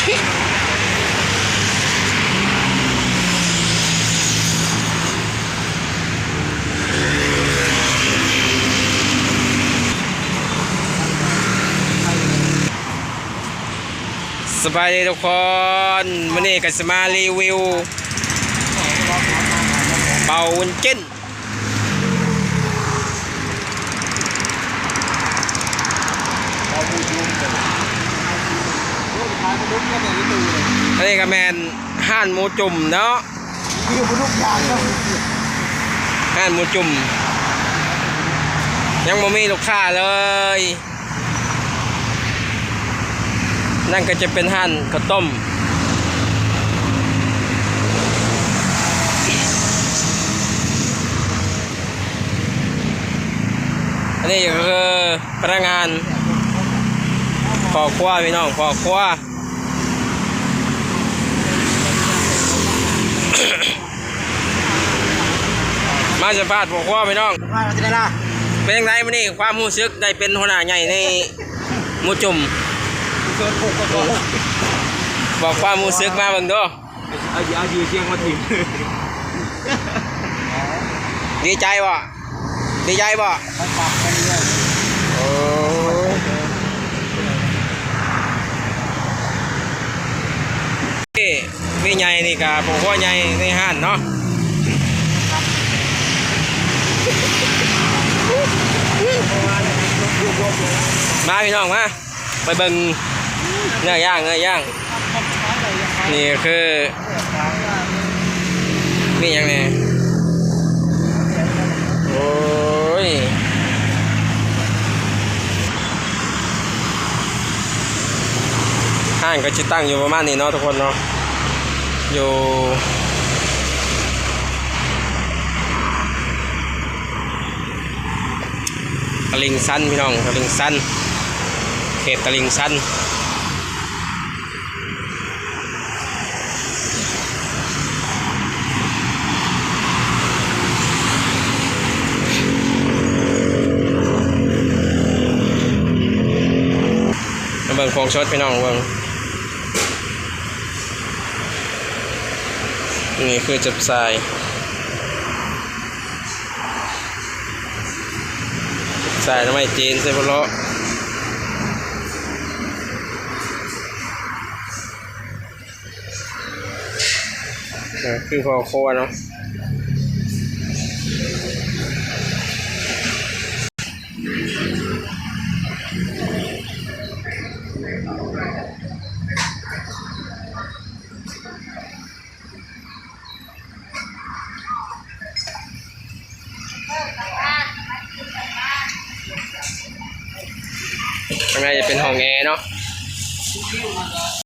สบายดีทุกคนวันนี้ก็จะมารีวิว เป่าวุ้นจิ้นเอาบูยูมเลย กค้าก็ลุกแค่ในประตูเลยอันนี้ก็แมนห่านหมูจุ่มเนาะนี่คือลูกยางเนาะห่านหมูจุ่ม ยังไม่มีลูกค้าเลย นั่นก็จะเป็นห่านข้าวต้มอันนี้ก็คือพนักงานพอครัวพี่น้องพอครัว มาสัมภาษณ์พอครัวพี่น้องว่าจะได้ล่ะเป็นยังไงวันนี้ความรู้สึกได้เป็นหัวหน้าใหญ่ในหมูจุ่มเกินหกก็โดนบอกความรู้สึกมาเบิ่งดูเอาเอายืนเชียงมาถิ่มดีใจบ่ดีใจบ่ไปปรับกันเรื่ อยใหญ่นี่กับผมว่าใหญ่ในห้านเนาะมาพี่น้องมาไปเบิ่งเนื้อย่างเนื้อย่าง นี่คือนี่ยังไงโอ้ยห้างก็จะตั้งอยู่ประมาณนี้เนาะทุกคนเนาะ อยู่ตลิงซันพี่น้องตลิงซันเขตตลิงซันเบิ่งโคงชดพี่น้องเบิ่ง นี่คือจับทรายทรายทำไมเจีนเซฟโลนี่คือพอโคเนาะ ข้างในจะเป็นห้องแอร์เนาะ